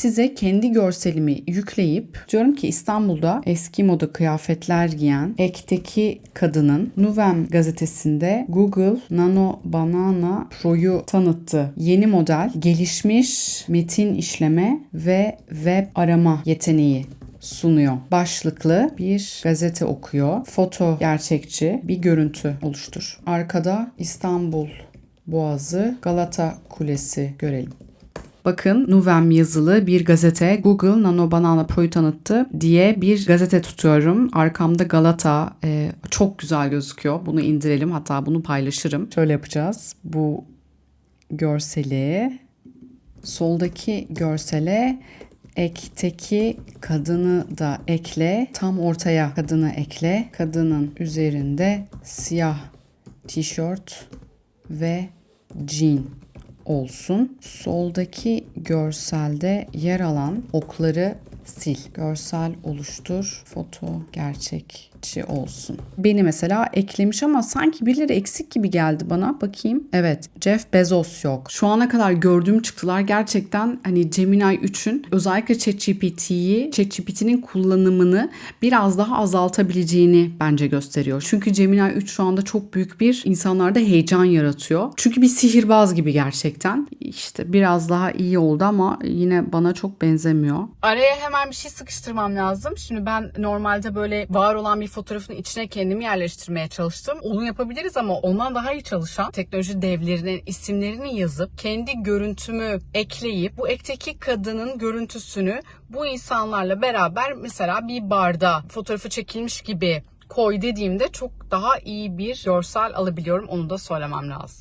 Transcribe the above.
size kendi görselimi yükleyip diyorum ki İstanbul'da eski moda kıyafetler giyen ekteki kadının Nuvem gazetesinde Google Nano Banana Pro'yu tanıttı. Yeni model gelişmiş metin işleme ve web arama yeteneği sunuyor. Başlıklı bir gazete okuyor. Foto gerçekçi bir görüntü oluştur. Arkada İstanbul Boğazı, Galata Kulesi görelim. Bakın Nuvem yazılı bir gazete Google Nano Banana Pro'yu tanıttı diye bir gazete tutuyorum. Arkamda Galata e, çok güzel gözüküyor. Bunu indirelim hatta bunu paylaşırım. Şöyle yapacağız. Bu görseli soldaki görsele ekteki kadını da ekle. Tam ortaya kadını ekle. Kadının üzerinde siyah tişört ve jean olsun. Soldaki görselde yer alan okları sil. Görsel oluştur. Foto gerçekçi olsun. Beni mesela eklemiş ama sanki birileri eksik gibi geldi bana. Bakayım. Evet. Jeff Bezos yok. Şu ana kadar gördüğüm çıktılar gerçekten hani Gemini 3'ün özellikle ChatGPT'yi, ChatGPT'nin kullanımını biraz daha azaltabileceğini bence gösteriyor. Çünkü Gemini 3 şu anda çok büyük bir insanlarda heyecan yaratıyor. Çünkü bir sihirbaz gibi gerçekten. İşte biraz daha iyi oldu ama yine bana çok benzemiyor. Araya hemen bir şey sıkıştırmam lazım. Şimdi ben normalde böyle var olan bir fotoğrafın içine kendimi yerleştirmeye çalıştım. Onu yapabiliriz ama ondan daha iyi çalışan teknoloji devlerinin isimlerini yazıp kendi görüntümü ekleyip bu ekteki kadının görüntüsünü bu insanlarla beraber mesela bir barda fotoğrafı çekilmiş gibi koy dediğimde çok daha iyi bir görsel alabiliyorum. Onu da söylemem lazım.